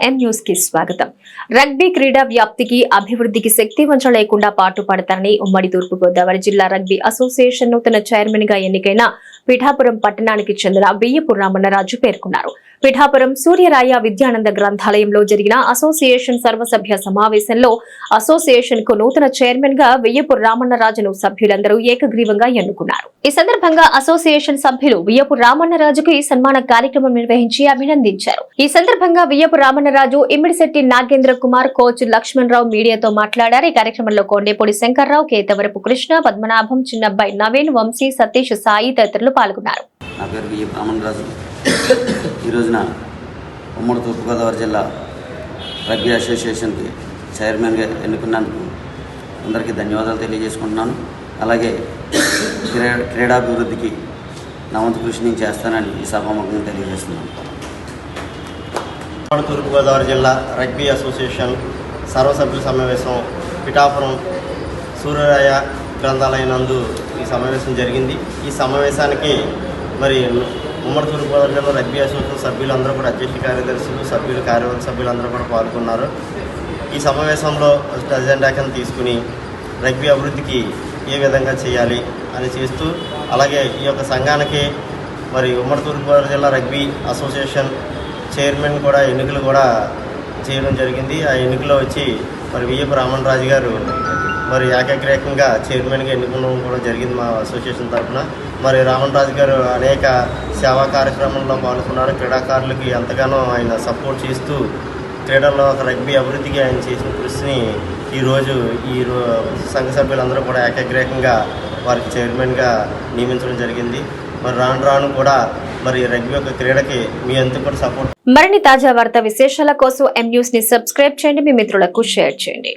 ఎం న్యూస్కి స్వాగతం. రగ్బీ క్రీడా వ్యాప్తికి అభివృద్ధికి శక్తి వంచ లేకుండా పాటుపడతారని ఉమ్మడి తూర్పుగోదావరి జిల్లా రగ్బీ అసోసియేషన్ నూతన చైర్మన్గా ఎన్నికైన పిఠాపురం పట్టణానికి చెందిన బియ్యపు రామన్నరాజు పేర్కొన్నారు. పిఠాపురం సూర్యరాయ విద్యానంద గ్రంథాలయంలో జరిగిన అసోసియేషన్ సర్వసభ్య సమావేశంలో అసోసియేషన్కు నూతన చైర్మన్గా వియ్యపు రామన్నరాజును సభ్యులందరూ ఏకగ్రీవంగా ఎన్నుకున్నారు. ఈ సందర్భంగా అసోసియేషన్ సభ్యులు వియ్యపు రామన్నరాజుకు ఈ సన్మాన కార్యక్రమం నిర్వహించి అభినందించారు. ఈ సందర్భంగా వియ్యపు రామన్నరాజు ఇమ్మిడిశెట్టి నాగేంద్ర కుమార్ కోచ్ లక్ష్మణ్ రావు మీడియాతో మాట్లాడారు. ఈ కార్యక్రమంలో కొండేపూడి శంకర్రావు కేతవరపు కృష్ణ పద్మనాభం చిన్నబ్బాయి నవీన్ వంశీ సతీష్ సాయి తదితరులు పాల్గొన్నారు. నా పేరు రాజు ఈ రోజున ఉమ్మడి తూర్పుగోదావరి జిల్లా రగ్బీ అసోసియేషన్కి చైర్మన్గా ఎన్నుకున్నందుకు అందరికీ ధన్యవాదాలు తెలియజేసుకుంటున్నాను. అలాగే క్రీడా క్రీడాభివృద్ధికి నా వంతు కృషి నేను చేస్తానని ఈ సభాముఖంగా తెలియజేస్తున్నాను. ఉమ్మడి తూర్పుగోదావరి జిల్లా రగ్బీ అసోసియేషన్ సర్వసభ్యుల సమావేశం పిఠాపురం సూర్యరాయ గ్రంథాలయం నందు ఈ సమావేశం జరిగింది. ఈ సమావేశానికి మరి ఉమ్మడి తూర్పుగోదావరి జిల్లా రబ్బీ అసోసియేషన్ సభ్యులందరూ కూడా అధ్యక్ష కార్యదర్శులు సభ్యులు కార్యవర్గ సభ్యులందరూ కూడా పాల్గొన్నారు. ఈ సమావేశంలో అజెండాకను తీసుకుని రగ్బీ అభివృద్ధికి ఏ విధంగా చేయాలి అని చేస్తూ అలాగే ఈ యొక్క సంఘానికి మరి ఉమ్మడి తూర్పుగోదావరి జిల్లా రగ్బీ అసోసియేషన్ చైర్మన్ కూడా ఎన్నికలు కూడా చేయడం జరిగింది. ఆ ఎన్నికలో వచ్చి మరి వియ్యపు రామన్ రాజు గారు మరి ఏకగ్రీకంగా చైర్మన్గా ఎన్నుకోవడం కూడా జరిగింది మా అసోసియేషన్ తరఫున. మరి రామన్ రాజు గారు అనేక సేవా కార్యక్రమంలో పాల్గొన్నారు. క్రీడాకారులకి ఎంతగానో ఆయన సపోర్ట్ చేస్తూ క్రీడల్లో ఒక రగ్బీ అభివృద్ధికి ఆయన చేసిన కృషిని ఈరోజు ఈ రో- సంఘ సభ్యులందరూ కూడా ఏకగ్రీకంగా వారికి చైర్మన్గా నియమించడం జరిగింది. మరి రాను రాను కూడా మరి రగ్బీ యొక్క క్రీడకి మీ అంతా కూడా సపోర్ట్ మరిన్ని తాజా వార్త విశేషాల కోసం ఎం న్యూస్ని సబ్స్క్రైబ్ చేయండి. మీ మిత్రులకు షేర్ చేయండి.